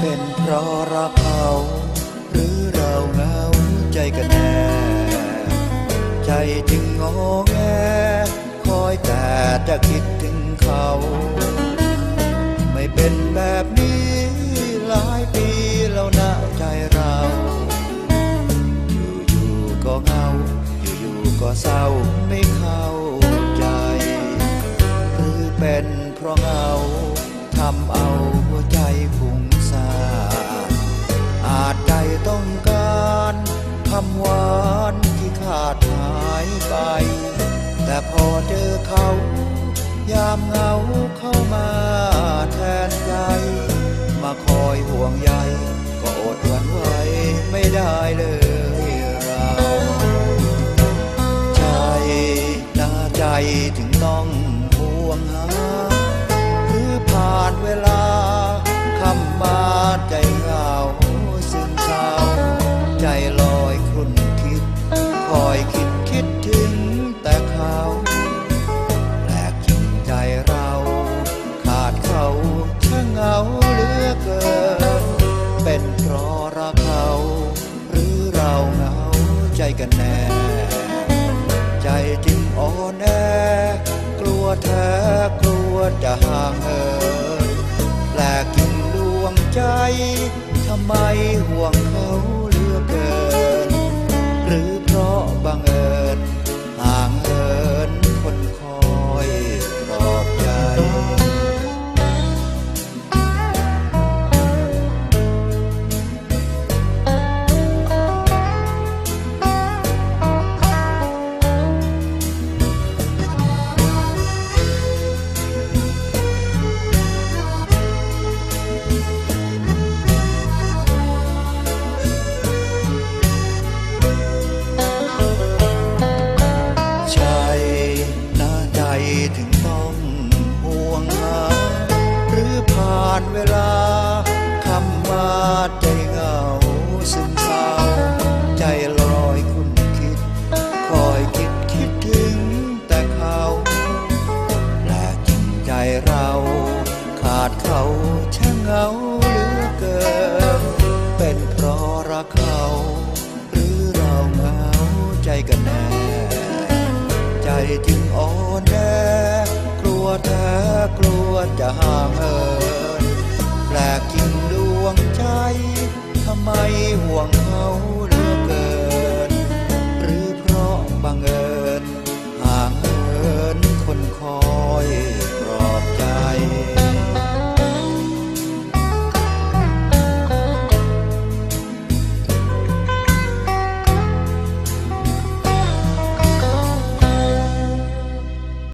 เป็นเพราะรักเขา หรือเราเหงาใจกันแน่ ใจจึงงอแงคอยแต่จะคิดถึงเขา ไม่เป็นแบบนี้หลายปีแล้วนะใจเรา อยู่ๆก็เหงา อยู่ๆก็เศร้าไม่เข้าใจ หรือเป็นเพราะเหงาทำเอา พอเจอเขา ยามเหงาเข้ามาแทนใจ มาคอยห่วงใยก็อดหวันไหวไม่ได้เลยเราใจหน้าใจถึงต้องห่วงหา คือผ่านเวลา กันแน่ ใจจึงอ่อนแอกลัวแท้กลัวจะห่างเหินแปลกจริงดวงใจทำไมห่วงเขา ถึงต้องห่วงหาหรือผ่านเวลาคำมาใจเหงาซึมเศร้าใจลอยคุณคิด คอยคิดคิดถึงแต่เขาแลกจริงใจเราขาดเขาช่างเหงาเหลือเกินเป็นเพราะรักเขาหรือเราเหงาใจกันแน่ใจจึงอ่อน แอกลัวแท้กลัวจะห่างเหินแปลกจริงดวงใจทำไมห่วงเขา